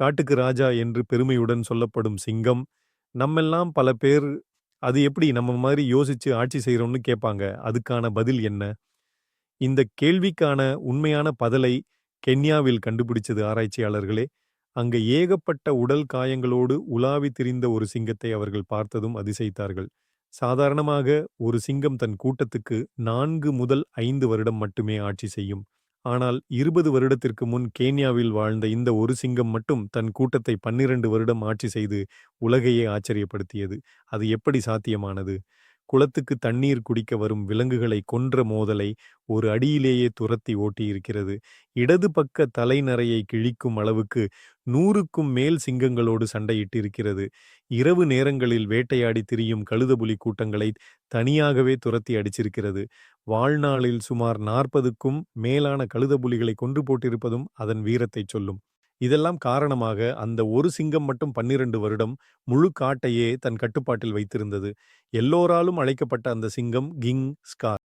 காட்டுக்கு ராஜா என்று பெருமையுடன் சொல்லப்படும் சிங்கம் நம்மெல்லாம் பல பேர் அது எப்படி நம்ம மாதிரி யோசிச்சு ஆட்சி செய்கிறோம்னு கேட்பாங்க. அதுக்கான பதில் என்ன? இந்த கேள்விக்கான உண்மையான பதிலை கென்யாவில் கண்டுபிடிச்சது ஆராய்ச்சியாளர்களே. அங்கு ஏகப்பட்ட உடல் காயங்களோடு உலாவி திரிந்த ஒரு சிங்கத்தை அவர்கள் பார்த்ததும் அதிசயித்தார்கள். சாதாரணமாக ஒரு சிங்கம் தன் கூட்டத்துக்கு நான்கு முதல் ஐந்து வருடம் மட்டுமே ஆட்சி செய்யும். ஆனால் இருபது வருடத்திற்கு முன் கேன்யாவில் வாழ்ந்த இந்த ஒரு சிங்கம் மட்டும் தன் கூட்டத்தை பன்னிரண்டு வருடம் ஆட்சி செய்து உலகையே ஆச்சரியப்படுத்தியது. அது எப்படி சாத்தியமானது? குளத்துக்கு தண்ணீர் குடிக்க வரும் விலங்குகளை கொன்ற மோதலை ஒரு அடியிலேயே துரத்தி ஓட்டியிருக்கிறது. இடது பக்க தலைநரையை கிழிக்கும் அளவுக்கு நூறுக்கும் மேல் சிங்கங்களோடு சண்டையிட்டிருக்கிறது. இரவு நேரங்களில் வேட்டையாடி திரியும் கழுதபுலி கூட்டங்களை தனியாகவே துரத்தி அடிச்சிருக்கிறது. வாழ்நாளில் சுமார் நாற்பதுக்கும் மேலான கழுதபுலிகளை கொன்று போட்டிருப்பதும் அதன் வீரத்தை சொல்லும். இதெல்லாம் காரணமாக அந்த ஒரு சிங்கம் மட்டும் பன்னிரண்டு வருடம் முழு காட்டையே தன் கட்டுப்பாட்டில் வைத்திருந்தது. எல்லோராலும் அழைக்கப்பட்ட அந்த சிங்கம் கிங் ஸ்கார்.